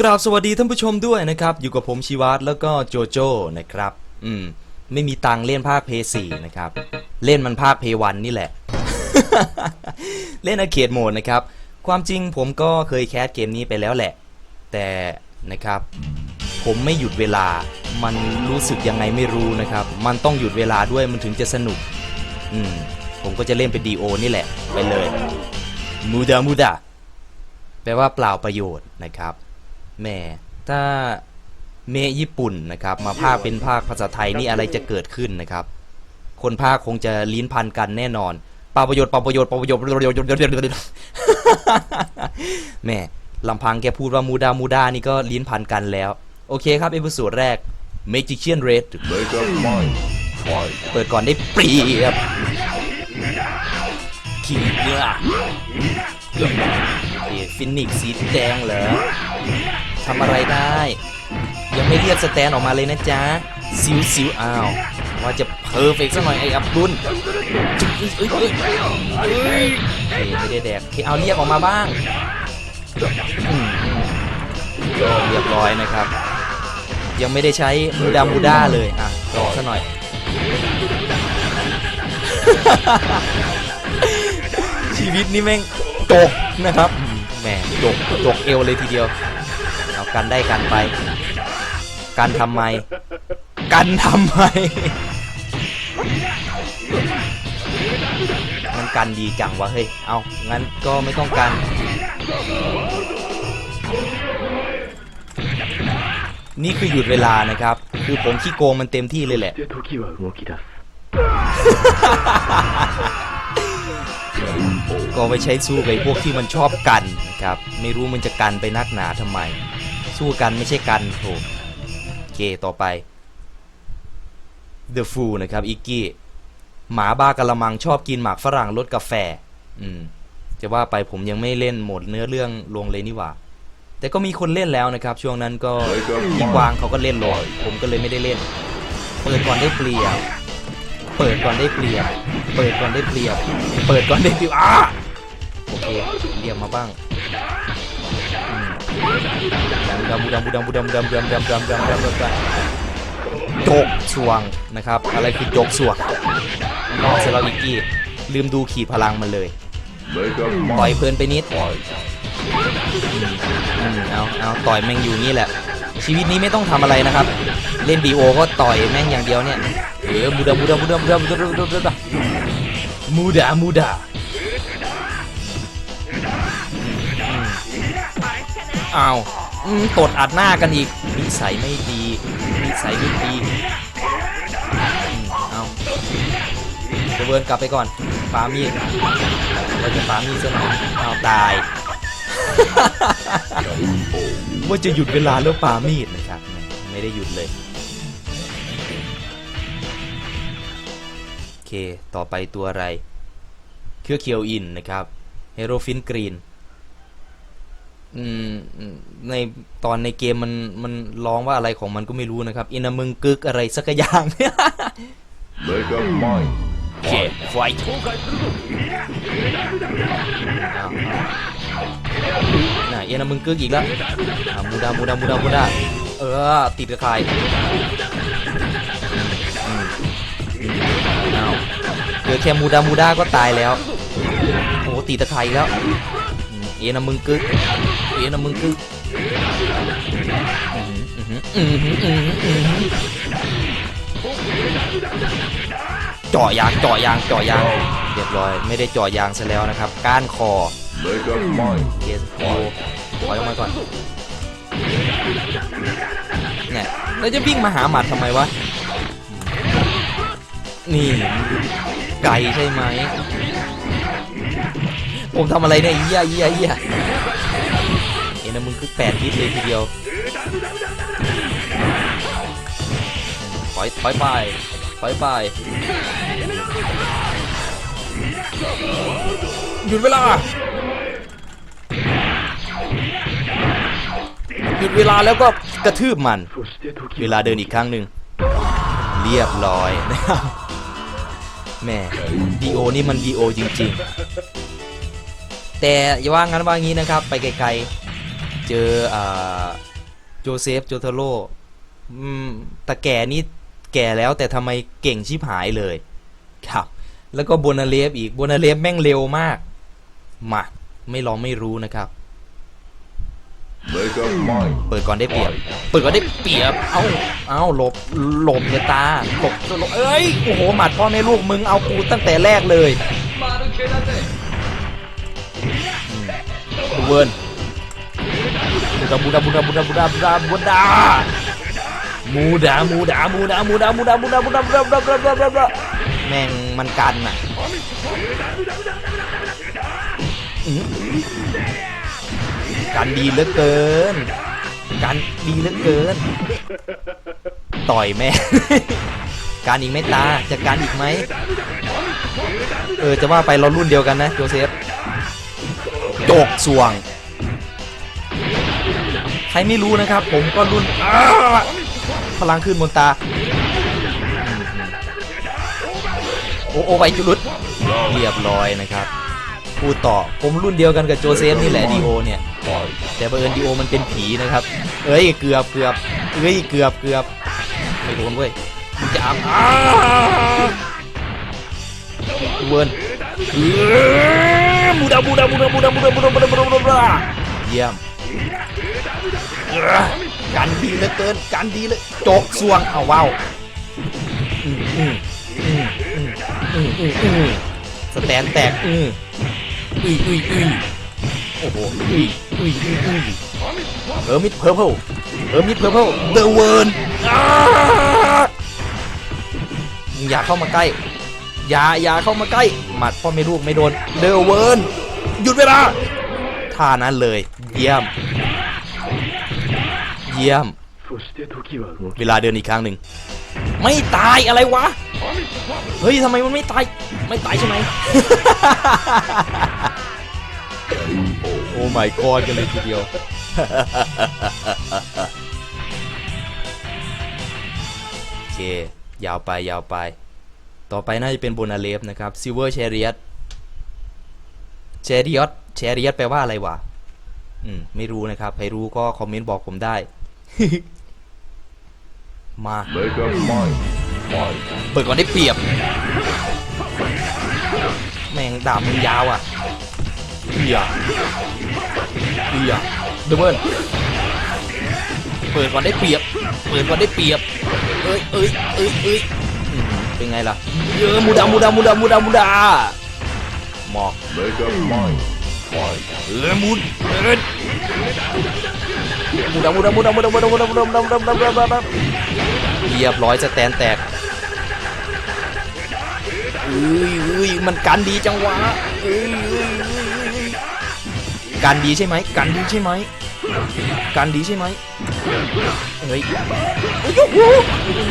กราบสวัสดีท่านผู้ชมด้วยนะครับ อยู่กับผมชีวัตแล้วก็โจโจ้นะครับ อืม ไม่มีตังเล่นภาคเพย์สี่นะครับ เล่นมันภาคเพย์วันนี่แหละ เล่นอาเคดโหมดนะครับ ความจริงผมก็เคยแคสเกมนี้ไปแล้วแหละ แต่นะครับ ผมไม่หยุดเวลา มันรู้สึกยังไงไม่รู้นะครับ มันต้องหยุดเวลาด้วยมันถึงจะสนุก อืม ผมก็จะเล่นเป็นดีโอนี่แหละ ไปเลย มูดา มูดา แปลว่าเปล่าประโยชน์นะครับ แหม่ถ้าเมะญี่ปุ่นนะครับมาภาคเป็นภาคภาษาไทยนี่อะไรจะเกิดขึ้นนะครับ คนภาคคงจะลิ้นพันกันแน่นอนเปล่าประโยชน์เปล่าประโยชน์เปล่าประโยชน์ประโยชน์ประโยชน์แหม่ลำพังแกพูดว่ามูดามูดานี่ก็ลิ้นพันกันแล้ว โอเคครับเอพิโซดแรก Magician Red Make up mind. Fight. เปิดก่อนได้เปรียบขี้เนื้อฟินิกสีแดงเหรอ ทำอะไรได้ ยังไม่เรียกสแตนออกมาเลยนะจ๊ะซิวซิวอ้าวว่าจะเพอร์เฟกต์สักหน่อยไอ้อับดุลจึ๊กเอ้ยเอ้ยเอ้ยเอ้ยเฮ้ยไม่ได้แดกเคเอาเรียกออกมาบ้างก็เรียบร้อยนะครับ ยังไม่ได้ใช้มูดามูด้าเลยอะรอซะหน่อย ชีวิตนี่แม่งจกนะครับแหมจกจกเอวเลยทีเดียว กันได้กันไป กันทำไม กันทำไม มันกันดีจังวะเฮ้ย เอางั้นก็ไม่ต้องกัน นี่คือหยุดเวลานะครับ คือผมขี้โกงมันเต็มที่เลยแหละก็ไปใช้สู้ไปพวกที่มันชอบกันนะครับ ไม่รู้มันจะกันไปนักหนาทำไม สู้กันไม่ใช่กันโถโอเคต่อไป The Fool นะครับอิกกี้หมาบ้ากะละมังชอบกินหมากฝรั่งรสกาแฟ อืมจะว่าไปผมยังไม่เล่นหมดเนื้อเรื่องลงเลยนี่หว่า แต่ก็มีคนเล่นแล้วนะครับ ช่วงนั้นก็พี่กวางเขาก็เล่นลงผมก็เลยไม่ได้เล่น เปิดก่อนได้เปรียบเปิดก่อนได้เปรียบเปิดก่อนได้เปรียบเปิดก่อนได้เปรียบอ้าโอเคเรียกมาบ้าง ดำดำดำดำดำดำดำดำดำดำดำดำดำจกสวงนะครับ อะไรคือโจกสวงนอกเซราอิกี้ลืมดูขีดพลังมันเลยต่อยเพลินไปนิดเอาเอาต่อยแม่งอยู่นี่แหละ ชีวิตนี้ไม่ต้องทำอะไรนะครับ เล่นดีโอก็ต่อยแม่งอย่างเดียวเนี่ยเออมูดามูดามูดามูดามูดามูดามูดามูดามูดาอ้าว ตดอัดหน้ากันอีกนิสัยไม่ดีนิสัยไม่ดีอืมเอาจะเวิร์นกลับไปก่อนปามีดเราจะปามีดซะหน่อยเอาตายว่าจะหยุดเวลาแล้วปามีดนะครับ ไม่ได้หยุดเลยโอเค ต่อไปตัวอะไร เครือเคียวอินนะครับ เฮโรฟินกรีน อืมอืมในตอนในเกมมันมันร้องว่าอะไรของมันก็ไม่รู้นะครับอินามึงกึกอะไรสักอย่าง Make up mind. โอเคไฟน่ะเอ็นะมึงกึกอีกแล้วอะมูดามูดามูดามูดาเออ ติดกับใครอืมอืมอ้าวเหลือแค่มูดามูดาก็ตายแล้วโอ้ติดตะไคร้อีกแล้วอืมเอ็นะมึงกึกเอ็ นะมึงกึกอื้อหืออื้อหืออื้อหืออื้อหือเจาะยางเจาะยางเจาะยาง เรียบร้อย ไม่ได้เจาะยางซะแล้วนะครับ ก้านคอเกสโอถอยออกมาก่อนเนี่ยแล้วจะวิ่งมาหาหมัดทำไมวะ นี่ไก่ใช่ไหมผมทำอะไรเนี่ยเยี่ยเยี่ยเยี่ย นะมึงคือแปดทิศเลยทีเดียวถอยถอยไปถอยไปหยุดเวลาหยุดเวลาแล้วก็กระทืบมัน เวลาเดินอีกครั้งหนึ่งเรียบร้อยนะครับแม่ดีโอนี่มันดีโอจริง ๆ แต่อย่าว่างั้นว่างี้นะครับ ไปไกล เจออ่าโจเซฟโจเทโร่อืมตาแก่นี่แก่แล้วแต่ทำไมเก่งชิบหายเลย ครับ แล้วก็โบนาเลฟอีกโบนาเลฟแม่งเร็วมากมาไม่ลองไม่รู้นะครับ Make up mind. เปิดก่อนได้เปรียบ เปิดก่อนได้เปรียบ เอ้า เอ้าหลบ หลบเลยตาหลบหลบเอ้ย โอ้โห หมัดพ่อแม่ลูกมึงเอากูตั้งแต่แรกเลยอืมดูเวิร์น บูดาบูดาบูดาบูดาบูดาบูดาบูดามูดามูดามูดามูดามูดามูดามูดามูดามูดามูดามูดามูดาแม่งมันกันน่ะอื้อกันดีเหลือเกินกันดีเหลือเกิน ต่อยแม่การอีกไหม่ตาจะการอีกไหมเออจะว่าไปเรารุ่นเดียวกันนะโจเซฟโจกสวงใครไม่รู้นะครับ ผมก็รุ่นพลังขึ้นบนตา โอโอไปจุลุดเรียบร้อยนะครับพูดต่อผมรุ่นเดียวกันกับโจเซฟนี่แหละดีโอเนี่ย แต่บังเอิญดีโอมันเป็นผีนะครับ เอ้ยเกือบเกือบเอ้ยเกือบเกือบไม่โดนเว้ยมึงจะอ้ามอ้าเวิร์นเอ้ยบูดาบูดาบูดาบูดาบูดาบูดาบูดาบูดาบูดาเยี่ยม กันดีเหลือเกินกันดีเลยโจกสวงเอาว้าวอืมอืมอืมอืมอืมอืมอืมสแตนแตกอืมอุ้ยอุ้ยอุ้ยโอ้โหอุ้ยอุ้ยอุ้ยอุ้ยเออมิดเพอร์เพลเออมิดเพอร์เพลเดอะเวิร์นอย่าเข้ามาใกล้อย่าอย่าเข้ามาใกล้หมัดพ่อไม่ลูกไม่โดนเดอะเวิร์นหยุดเวลาท่านั้นเลย เยี่ยม เยี่ยม เวลาเดินอีกครั้งหนึ่ง ไม่ตายอะไรวะ เฮ้ยทำไมมันไม่ตาย ไม่ตายใช่ไหม โอ้ my god กันเลยทีเดียว โอเค ยาวไปยาวไป ต่อไปน่าจะเป็นโบนาเลฟนะครับ Silver Chariot Chariot Chariot แปลว่าอะไรวะ อืม ไม่รู้นะครับ ใครรู้ก็คอมเมนต์บอกผมได้ มา Make up mind. Fight. เปิดก่อนได้เปรียบ แม่งดาบมันยาวอะเอียเอียเดมเบิลเปิดก่อนได้เปรียบ เปิดก่อนได้เปรียบ เอ้ยเอ้ยเอ้ยเอ้ยอืมเป็นไงล่ะ เยอะมูดามูดามูดามูดามูดาหมอก Make up mind. Fight. เออมูดเออ มูดามูดามูดมูดมูดมูดมูดมูดมูดมูดมูดมูดเรียบร้อยสแตนแตกอุ้ยอุ้ยมันกันดีจังวะอุ้ยอุ้ยอุ้ยกันดีใช่ไหมกันดีใช่ไหมกันดีใช่ไหมเฮ้ยโอ้โห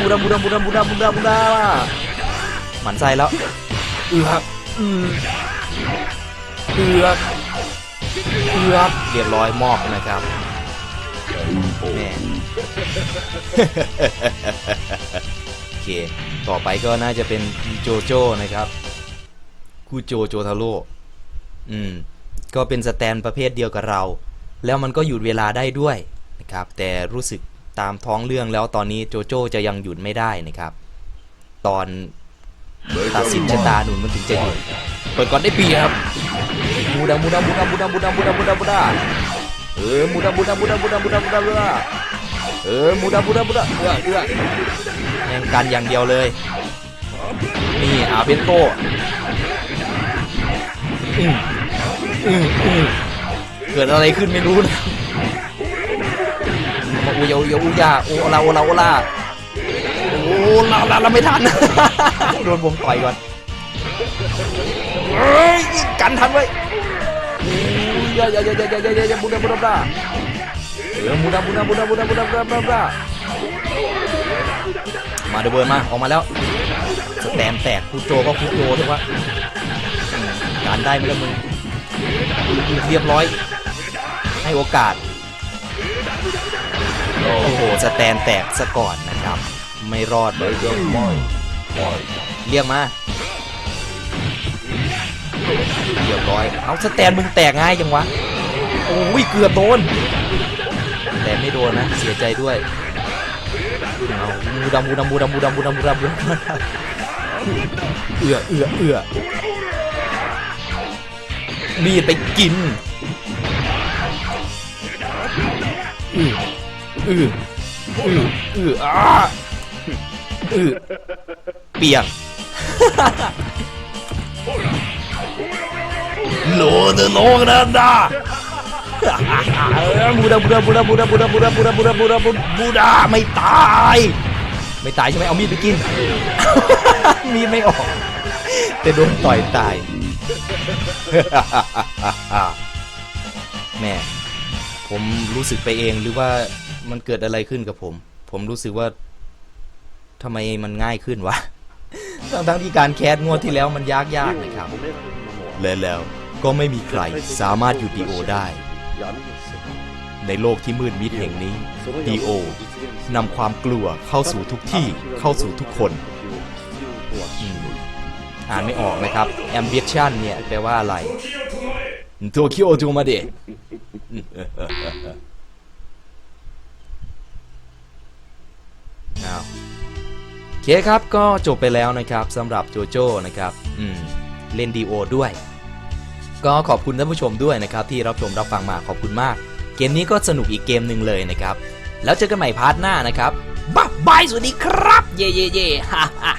บูดาบูดาบูดาบูดาบูดาบูดาหมันไส้แล้วเอือกอืมเอือกเอือกเรียบร้อยมอบนะครับ แม่โอเค ต่อไปก็น่าจะเป็นโจโจ้นะครับคูโจโจทาโร่อืม ก็เป็นสแตนประเภทเดียวกับเรา แล้วมันก็หยุดเวลาได้ด้วยนะครับ แต่รู้สึกตามท้องเรื่องแล้วตอนนี้โจโจ้จะยังหยุดไม่ได้นะครับ ตอนตัดสินชะตาหนุนมันถึงจะหยุด เปิดก่อนได้เปรียบมูดามูดามูดามูดามูดามูดามูดามูดา เออมูดามูดามูดามูดามูดามูดามูดาเออมูดามูดามูดาเอื้อเอือแม่งกันอย่างเดียวเลย นี่อาเบนโตอืมอืมอืมเกิดอะไรขึ้นไม่รู้นะมาอุยอุยอุยาโอลาโอลาโอลาโอ้ลาลาลาไม่ทันโดนผมต่อยก่อนเฮ้ยกันทันไว้ ยอย่าอย่าอย่าอย่าอย่าอย่าอย่าบุดาบุดาบุดาเออบุดาบุดาบุดาบุดาบุดาบุดาบุดาบุดามาเดยวเบิร์นมาออกมาแล้วสแตนแตกคูโจก็คูโจถูกปะอืมการได้ไหมล่ะมึงเรียบร้อย ให้โอกาส โอ้โหสแตนแตกซะก่อนนะครับ ไม่รอดเลย Make up mind. Fight. เรียกมา เรียบร้อย เอาสแตนมึงแตกง่ายจังวะ โอ้ยเกือบโดน แต่ไม่โดนนะ เสียใจด้วย เอามูดำมูดำมูดำมูดำมูดำมูดำมูดำเอือเอือเอือมีดไปกินอืออืออืออืออ้าอือเปียก โลเดโลกันนะบูดาบูดาบูดาบูดาบูดาบูดาบูดาบูดาบูดาบูดาไม่ตาย ไม่ตายใช่ไหมเอามีดไปกิน มีดไม่ออก แต่โดนต่อยตาย แม่ ผมรู้สึกไปเองหรือว่ามันเกิดอะไรขึ้นกับผม ผมรู้สึกว่าทำไมมันง่ายขึ้นวะทั้งทั้งๆที่การแคสงวดที่แล้วมันยากยากๆนะครับ และแล้ว ก็ไม่มีใครสามารถหยุดดีโอได้ ในโลกที่มืดมิดแห่งนี้ดีโอนำความกลัวเข้าสู่ทุกที่เข้าสู่ทุกคนอืมอ่านไม่ออกนะครับ ambition เนี่ยแปลว่าอะไรโตเกียวจูมาเดะอ้าวโอเคครับก็จบไปแล้วนะครับสำหรับโจโจ้นะครับ อืม เล่นดีโอด้วย ก็ขอบคุณท่านผู้ชมด้วยนะครับที่รับชมรับฟังมาขอบคุณมาก เกมนี้ก็สนุกอีกเกมหนึ่งเลยนะครับ แล้วเจอกันใหม่พาร์ทหน้านะครับบ๊ายบายสวัสดีครับ เย่เย่เย่ฮ่าฮ่า